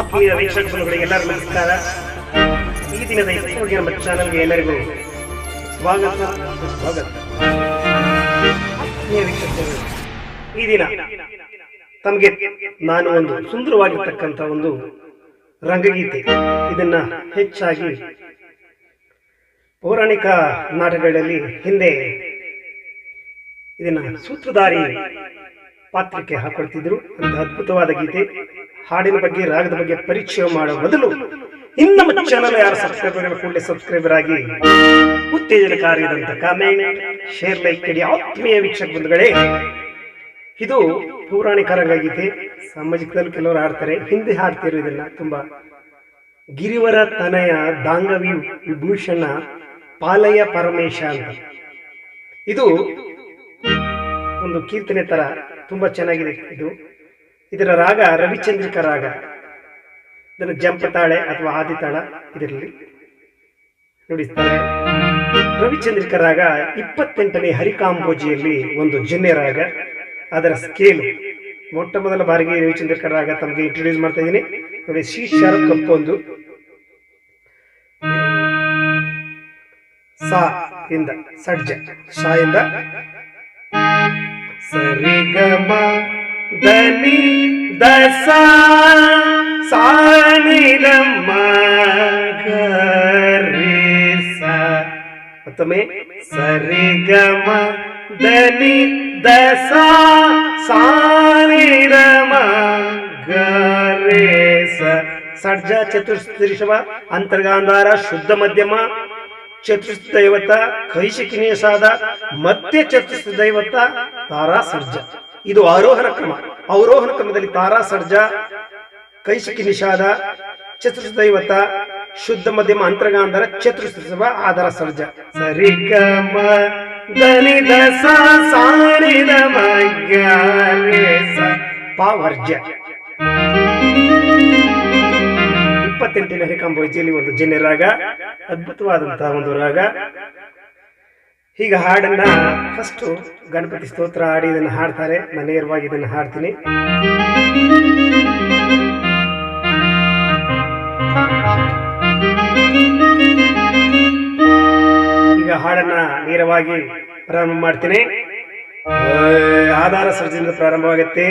ಆತ್ಮೀಯ ವೀಕ್ಷಕ ಎಲ್ಲರೂ ನಮಸ್ಕಾರ. ಈ ದಿನದ ಇಪ್ಪತ್ತು ನಮ್ಮ ಚಾನಲ್ಗೆ ಎಲ್ಲರಿಗೂ ಸ್ವಾಗತ. ಸ್ವಾಗತ. ಆತ್ಮೀಯ ವೀಕ್ಷಕರು, ಈ ದಿನ ತಮಗೆ ನಾನು ಒಂದು ಸುಂದರವಾಗಿರ್ತಕ್ಕಂಥ ಒಂದು ರಂಗಗೀತೆ. ಇದನ್ನ ಹೆಚ್ಚಾಗಿ ಪೌರಾಣಿಕ ನಾಟಕಗಳಲ್ಲಿ ಹಿಂದೆ ಇದನ್ನ ಸೂತ್ರಧಾರಿ ಪಾತ್ರಕ್ಕೆ ಹಾಕೊಳ್ತಿದ್ರು. ಅಂತ ಅದ್ಭುತವಾದ ಗೀತೆ. ಹಾಡಿನ ಬಗ್ಗೆ, ರಾಗದ ಬಗ್ಗೆ ಪರಿಚಯ ಮಾಡುವ ಬದಲು ಇನ್ನು ನಮ್ಮ ಚಾನಲ್ ಯಾರು ಸಬ್ಸ್ಕ್ರೈಬರ್ ಕೂಡಲೇ ಸಬ್ಸ್ಕ್ರೈಬರ್ ಆಗಿ ಉತ್ತೇಜನಕಾರಿಯಾದಂಥ ಕಾಮೆಂಟ್ ಶೇರ್ ಲೈಕ್ ಮಾಡಿ. ಆತ್ಮೀಯ ವೀಕ್ಷಕ ಬಂಧುಗಳೇ, ಇದು ಪೌರಾಣಿಕ ರಂಗಾಗಿದೆ ಸಾಮಾಜಿಕದಲ್ಲಿ ಕೆಲವರು ಹಾಡ್ತಾರೆ, ಹಿಂದೆ ಹಾಡ್ತಿರೋದಿಲ್ಲ ತುಂಬಾ ಗಿರಿವರ ತನಯ ದಾಂಗವಿ ವಿಭೂಷಣ ಪಾಲಯ ಪರಮೇಶ ಅಂತ. ಇದು ಒಂದು ಕೀರ್ತನೆ ತರ ತುಂಬಾ ಚೆನ್ನಾಗಿದೆ. ಇದು ಇದರ ರಾಗ ರವಿಚಂದ್ರಿಕ ರಾಗ. ಇದನ್ನು ಜಂಪತಾಳೆ ಅಥವಾ ಆದಿತಾಳ ಇದರಲ್ಲಿ ನುಡಿಸ್ತಾರೆ. ರವಿಚಂದ್ರಿಕ ರಾಗ ಇಪ್ಪತ್ತೆಂಟನೇ ಹರಿಕಾಂಬೋಜಿಯಲ್ಲಿ ಒಂದು ಜನ್ಯ ರಾಗ. ಅದರ ಸ್ಕೇಲ್ ಮೊಟ್ಟ ಮೊದಲ ಬಾರಿಗೆ ರವಿಚಂದ್ರಿಕ ರಾಗ ತಮಗೆ ಇಂಟ್ರೊಡ್ಯೂಸ್ ಮಾಡ್ತಾ ಇದ್ದೀನಿ. ನೋಡಿ, ಶ್ರೀ ಶಾರ್ಪ್ ಕಪ್ಪು ಒಂದು ಸಾ ಇಂದ ಸಡ್ಜ ಶಾ ಇಂದ ಸರಿಗಮ ಧನಿ ದಸ ಸಾನಿರಮ್ಮ ಮತ್ತೊಮ್ಮೆ ಸರಿಗಮ ಧನಿ ದಸ ಸಾನಿರಮ ಗರೇಸ. ಸಡ್ಜ ಚತುರ್ಸ್ತ್ರಿಶವ ಅಂತರ್ಗಾಂಧಾರ ಶುದ್ಧ ಮಧ್ಯಮ ಚತುರ್ಥ ದೈವತ ಕೈಶಿಕಿನಿಯ ನಿಷಾದ ಮತ್ತೆ ಚತುರ್ಥ ದೈವತ ತಾರಾ ಸರ್ಜ ಇದು ಆರೋಹಣ ಕ್ರಮ. ಅವರೋಹಣ ಕ್ರಮದಲ್ಲಿ ತಾರಾ ಸರ್ಜ ಕೈಶಿಕಿ ನಿಷಾದ ಚತುರ್ದೈವತ ಶುದ್ಧ ಮಧ್ಯಮ ಅಂತರ್ಗಾಂಧರ ಚತುರ್ಥ ಆಧಾರ ಸರ್ಜ. ಸರಿ. ಗಮ ಸಾರಿದ ಪಾವರ್ಜ ಇಪ್ಪತ್ತೆಂಟನೇ ಹರಿಕಾಂಬೋಜಿಯಲ್ಲಿ ಒಂದು ಜನ್ಯ ರಾಗ ಅದ್ಭುತವಾದಂತಹ ಒಂದು ರಾಗ. ಈಗ ಹಾಡನ್ನ ಫಸ್ಟ್ ಗಣಪತಿ ಸ್ತೋತ್ರ ಹಾಡಿ, ಇದನ್ನು ಹಾಡ್ತಾರೆ. ನಾನು ನೇರವಾಗಿ ಇದನ್ನು ಹಾಡ್ತೀನಿ. ಈಗ ಹಾಡನ್ನ ನೇರವಾಗಿ ಪ್ರಾರಂಭ ಮಾಡ್ತೀನಿ. ಆಧಾರ ಸರ್ಜನ ಪ್ರಾರಂಭವಾಗುತ್ತೆ.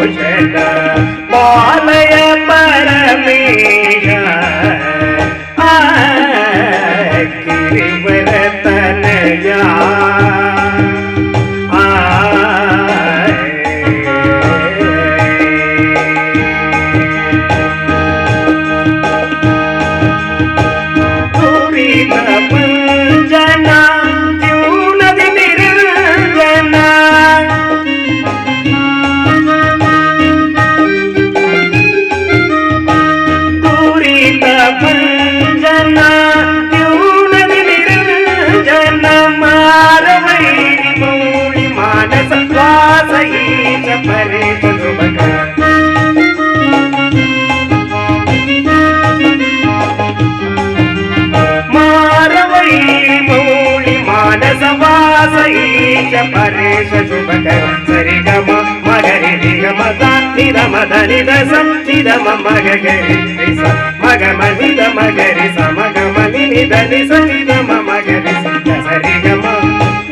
Georgia. పరేష శుభకరం సరిగమ మగరి నిగమ నిద మద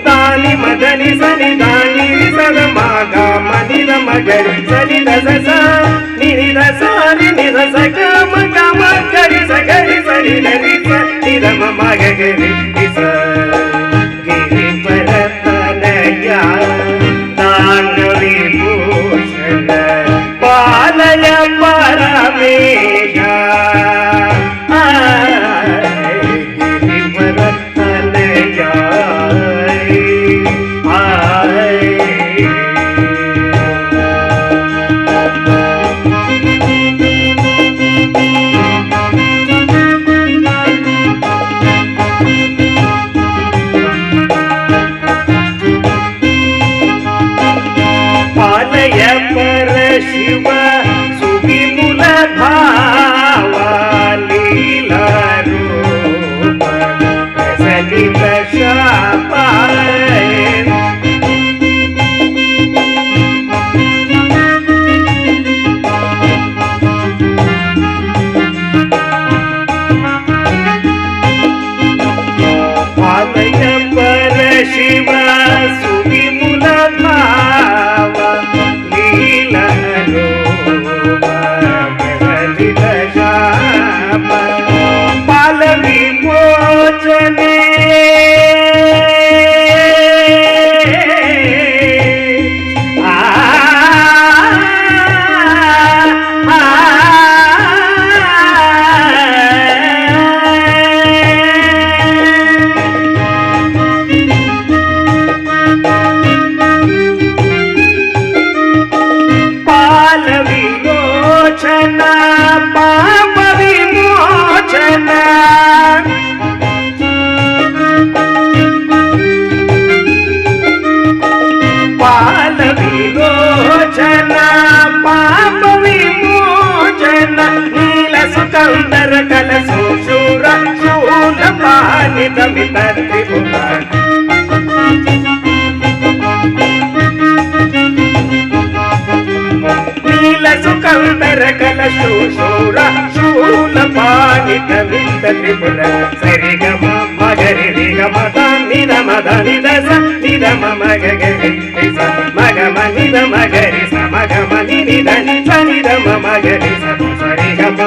దాని మద ని దాని ని మగ మనిద మగరి స నిద స స ని నిద స గరి స నిద ని మగ గరి de mitad tribunal. నీలసుకల్ మెరకల శూర శూల పాలిత వింద త్రిపుర. సరిగమ మగరి నిగమ నిద మద నిద స నిద మగ మగ నిద మగరి స మగ మని నిద స నిద మగరి స. సరిగమ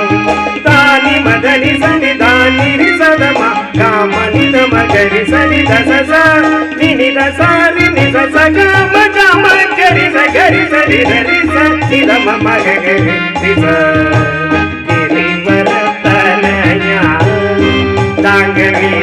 దాని మదని సని దాని సదా గామని నమ గరి సరి దస స నిని దసారి ని స స గామ గామ గరి స గరి సరి దరి స ని నమ మగ గరి ని స గిరి వరతనయ తాంగరి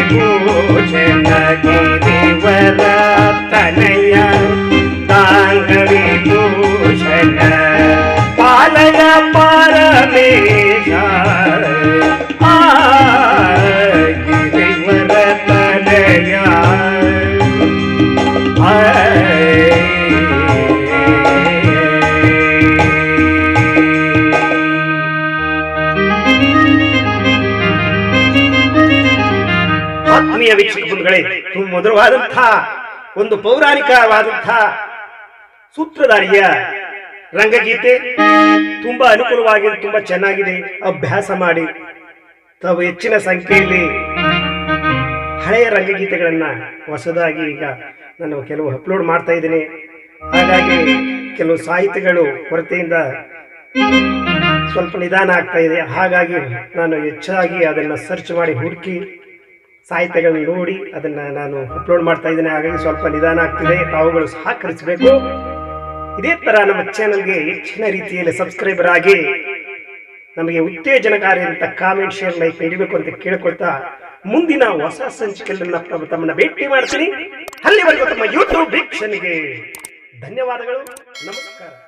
ಮಧುರವಾದಂಥ ಒಂದು ಪೌರಾಣಿಕವಾದಂಥ ಸೂತ್ರಧಾರಿಯ ರಂಗಗೀತೆ ತುಂಬಾ ಅನುಕೂಲವಾಗಿದೆ ತುಂಬಾ ಚೆನ್ನಾಗಿದೆ. ಅಭ್ಯಾಸ ಮಾಡಿ, ತಾವು ಹೆಚ್ಚಿನ ಸಂಖ್ಯೆಯಲ್ಲಿ ಹಳೆಯ ರಂಗಗೀತೆಗಳನ್ನ ಹೊಸದಾಗಿ ಈಗ ನಾನು ಕೆಲವು ಅಪ್ಲೋಡ್ ಮಾಡ್ತಾ ಇದ್ದೀನಿ. ಹಾಗಾಗಿ ಕೆಲವು ಸಾಹಿತ್ಯಗಳು ಕೊರತೆಯಿಂದ ಸ್ವಲ್ಪ ನಿಧಾನ ಆಗ್ತಾ ಇದೆ. ಹಾಗಾಗಿ ನಾನು ಹೆಚ್ಚಾಗಿ ಅದನ್ನ ಸರ್ಚ್ ಮಾಡಿ ಹುಡುಕಿ ಸಾಹಿತ್ಯಗಳನ್ನ ನೋಡಿ ಅದನ್ನ ನಾನು ಅಪ್ಲೋಡ್ ಮಾಡ್ತಾ ಇದ್ದೇನೆ. ಹಾಗಾಗಿ ಸ್ವಲ್ಪ ನಿಧಾನ ಆಗ್ತಿದೆ. ತಾವುಗಳು ಸಹಕರಿಸಬೇಕು. ಇದೇ ತರ ನಮ್ಮ ಚಾನಲ್ಗೆ ಹೆಚ್ಚಿನ ರೀತಿಯಲ್ಲಿ ಸಬ್ಸ್ಕ್ರೈಬರ್ ಆಗಿ ನಮಗೆ ಉತ್ತೇಜನಕಾರಿಯಂತ ಕಾಮೆಂಟ್ ಶೇರ್ ಲೈಕ್ ನೀಡಬೇಕು ಅಂತ ಕೇಳಿಕೊಳ್ತಾ ಮುಂದಿನ ಹೊಸ ಸಂಚಿಕೆಯಲ್ಲಿ ತಮ್ಮನ್ನ ಭೇಟಿ ಮಾಡ್ತೀನಿ. ಅಲ್ಲಿವರೆಗೂ ತಮ್ಮ ಯೂಟ್ಯೂಬ್ ವೀಕ್ಷಣೆಗೆ ಧನ್ಯವಾದಗಳು. ನಮಸ್ಕಾರ.